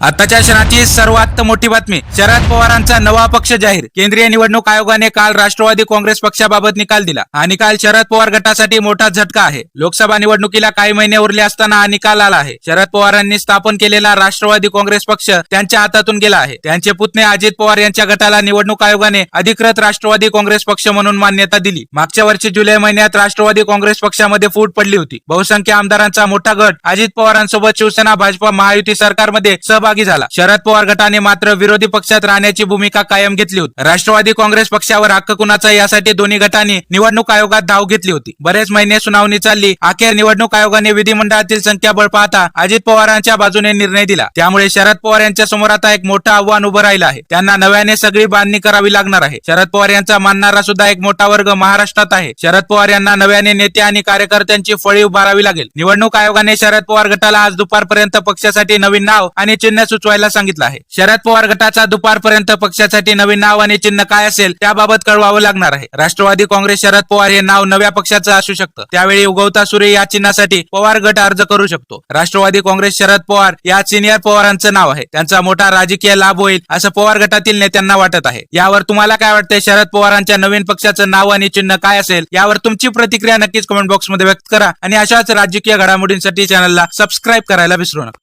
आताच्या क्षणाची सर्वात मोठी बातमी. शरद पवारांचा नवा पक्ष जाहीर. केंद्रीय निवडणूक आयोगाने काल राष्ट्रवादी काँग्रेस पक्षाबाबत निकाल दिला. हा निकाल शरद पवार गटासाठी मोठा झटका आहे. लोकसभा निवडणुकीला काही महिने उरले असताना हा निकाल आला आहे. शरद पवारांनी स्थापन केलेला राष्ट्रवादी काँग्रेस पक्ष त्यांच्या हातातून गेला आहे. त्यांचे पुतणे अजित पवार यांच्या गटाला निवडणूक आयोगाने अधिकृत राष्ट्रवादी काँग्रेस पक्ष म्हणून मान्यता दिली. मागच्या वर्षी जुलै महिन्यात राष्ट्रवादी काँग्रेस पक्षामध्ये फूट पडली होती. बहुसंख्य आमदारांचा मोठा गट अजित पवारांसोबत शिवसेना भाजपा महायुती सरकारमध्ये सहभाग झाला. शरद पवार गटाने मात्र विरोधी पक्षात राहण्याची भूमिका कायम घेतली होती. राष्ट्रवादी काँग्रेस पक्षावर हक्क कुणाचा यासाठी दोन्ही गटांनी निवडणूक आयोगात धाव घेतली होती. बरेच महिने सुनावणी चालली. अखेर निवडणूक आयोगाने विधिमंडळातील संख्याबळ पाहता अजित पवारांच्या बाजूने निर्णय दिला. त्यामुळे शरद पवार यांच्या समोर आता एक मोठं आव्हान उभं राहिलं आहे. त्यांना नव्याने सगळी बांधणी करावी लागणार आहे. शरद पवार यांचा मानणारा सुद्धा एक मोठा वर्ग महाराष्ट्रात आहे. शरद पवार यांना नव्याने नेते आणि कार्यकर्त्यांची फळी उभारावी लागेल. निवडणूक आयोगाने शरद पवार गटाला आज दुपारपर्यंत पक्षासाठी नवीन नाव आणि चिन्ह चिन्ह सुचवायला सांगितलं आहे. शरद पवार गटाचा दुपारपर्यंत पक्षासाठी नवीन नाव आणि चिन्ह काय असेल त्याबाबत कळवावं लागणार आहे. राष्ट्रवादी काँग्रेस शरद पवार हे नाव नव्या पक्षाचं असू शकतं. त्यावेळी उगवता सूर्य या चिन्हासाठी पवार गट अर्ज करू शकतो. राष्ट्रवादी काँग्रेस शरद पवार या सिनियर पवारांचं नाव आहे. त्यांचा मोठा राजकीय लाभ होईल असं पवार गटातील नेत्यांना वाटत आहे. यावर तुम्हाला काय वाटतंय? शरद पवारांच्या नवीन पक्षाचं नाव आणि चिन्ह काय असेल? यावर तुमची प्रतिक्रिया नक्कीच कमेंट बॉक्समध्ये व्यक्त करा आणि अशाच राजकीय घडामोडींसाठी चॅनलला सबस्क्राईब करायला विसरू नका.